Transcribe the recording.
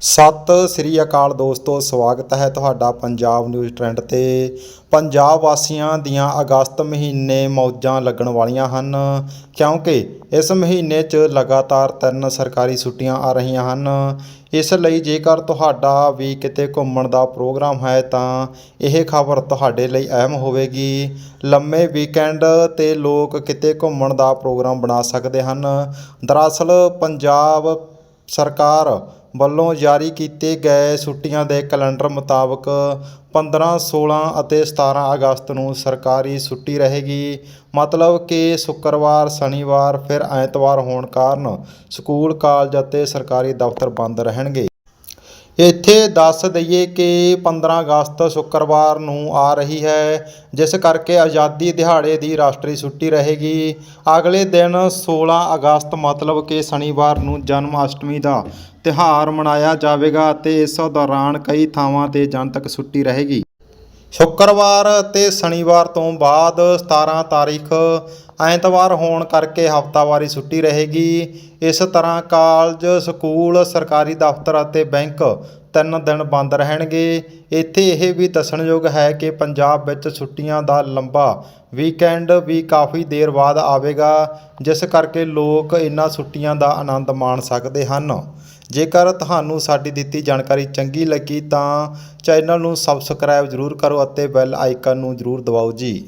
ਸਤਿ ਸ੍ਰੀ ਅਕਾਲ ਦੋਸਤੋ, ਸਵਾਗਤ ਹੈ ਤੁਹਾਡਾ ਪੰਜਾਬ ਨਿਊਜ਼ ਟ੍ਰੈਂਡ ਤੇ। ਪੰਜਾਬ ਵਾਸੀਆਂ ਦੀਆਂ ਅਗਸਤ ਮਹੀਨੇ ਮੌਜਾਂ ਲੱਗਣ ਵਾਲੀਆਂ ਹਨ, ਕਿਉਂਕਿ ਇਸ ਮਹੀਨੇ 'ਚ ਲਗਾਤਾਰ ਤਿੰਨ ਸਰਕਾਰੀ ਛੁੱਟੀਆਂ ਆ ਰਹੀਆਂ ਹਨ। ਇਸ ਲਈ ਜੇਕਰ ਤੁਹਾਡਾ ਵੀ ਕਿਤੇ ਘੁੰਮਣ ਦਾ ਪ੍ਰੋਗਰਾਮ ਹੈ, ਤਾਂ ਇਹ ਖਬਰ ਤੁਹਾਡੇ ਲਈ ਅਹਿਮ ਹੋਵੇਗੀ। ਲੰਮੇ ਵੀਕਐਂਡ ਤੇ ਲੋਕ ਕਿਤੇ ਘੁੰਮਣ ਦਾ ਪ੍ਰੋਗਰਾਮ ਬਣਾ ਸਕਦੇ ਹਨ। ਦਰਅਸਲ, ਪੰਜਾਬ ਸਰਕਾਰ ਵੱਲੋਂ ਜਾਰੀ ਕੀਤੇ ਗਏ ਛੁੱਟੀਆਂ ਦੇ ਕੈਲੰਡਰ ਮੁਤਾਬਕ 15 16 ਅਤੇ 17 ਅਗਸਤ ਨੂੰ ਸਰਕਾਰੀ ਛੁੱਟੀ ਰਹੇਗੀ। ਮਤਲਬ ਕਿ ਸ਼ੁੱਕਰਵਾਰ, ਸ਼ਨੀਵਾਰ, ਫਿਰ ਐਤਵਾਰ ਹੋਣ ਕਾਰਨ ਸਕੂਲ, ਕਾਲਜ ਅਤੇ ਸਰਕਾਰੀ ਦਫ਼ਤਰ ਬੰਦ ਰਹਿਣਗੇ। ਇੱਥੇ ਦੱਸ ਦਈਏ ਕਿ 15 ਅਗਸਤ ਸ਼ੁੱਕਰਵਾਰ ਨੂੰ ਆ ਰਹੀ ਹੈ, ਜਿਸ ਕਰਕੇ ਆਜ਼ਾਦੀ ਦਿਹਾੜੇ ਦੀ ਰਾਸ਼ਟਰੀ ਛੁੱਟੀ ਰਹੇਗੀ। ਅਗਲੇ ਦਿਨ 16 ਅਗਸਤ, ਮਤਲਬ ਕਿ ਸ਼ਨੀਵਾਰ ਨੂੰ ਜਨਮ ਅਸ਼ਟਮੀ ਦਾ ਤਿਉਹਾਰ ਮਨਾਇਆ ਜਾਵੇਗਾ ਅਤੇ ਇਸ ਦੌਰਾਨ ਕਈ ਥਾਵਾਂ ਤੇ ਜਨਤਕ ਛੁੱਟੀ ਰਹੇਗੀ। ਸ਼ੁੱਕਰਵਾਰ ਅਤੇ ਸ਼ਨੀਵਾਰ ਤੋਂ ਬਾਅਦ 17 ਤਾਰੀਖ ਐਤਵਾਰ ਹੋਣ ਕਰਕੇ ਹਫ਼ਤਾਵਾਰੀ ਛੁੱਟੀ ਰਹੇਗੀ। ਇਸ ਤਰ੍ਹਾਂ ਕਾਲਜ, ਸਕੂਲ, ਸਰਕਾਰੀ ਦਫ਼ਤਰ ਅਤੇ ਬੈਂਕ ਤਿੰਨ ਦਿਨ ਬੰਦ ਰਹਿਣਗੇ। ਇੱਥੇ ਇਹ ਵੀ ਦੱਸਣਯੋਗ ਹੈ ਕਿ ਪੰਜਾਬ ਵਿੱਚ ਛੁੱਟੀਆਂ ਦਾ ਲੰਬਾ ਵੀਕਐਂਡ ਵੀ ਕਾਫੀ ਦੇਰ ਬਾਅਦ ਆਵੇਗਾ, ਜਿਸ ਕਰਕੇ ਲੋਕ ਇਹਨਾਂ ਛੁੱਟੀਆਂ ਦਾ ਆਨੰਦ ਮਾਣ ਸਕਦੇ ਹਨ। ਜੇਕਰ ਤੁਹਾਨੂੰ ਸਾਡੀ ਦਿੱਤੀ ਜਾਣਕਾਰੀ ਚੰਗੀ ਲੱਗੀ ਤਾਂ ਚੈਨਲ ਨੂੰ ਸਬਸਕ੍ਰਾਈਬ ਜ਼ਰੂਰ ਕਰੋ ਅਤੇ ਬੈਲ ਆਈਕਨ ਨੂੰ ਜ਼ਰੂਰ ਦਬਾਓ ਜੀ।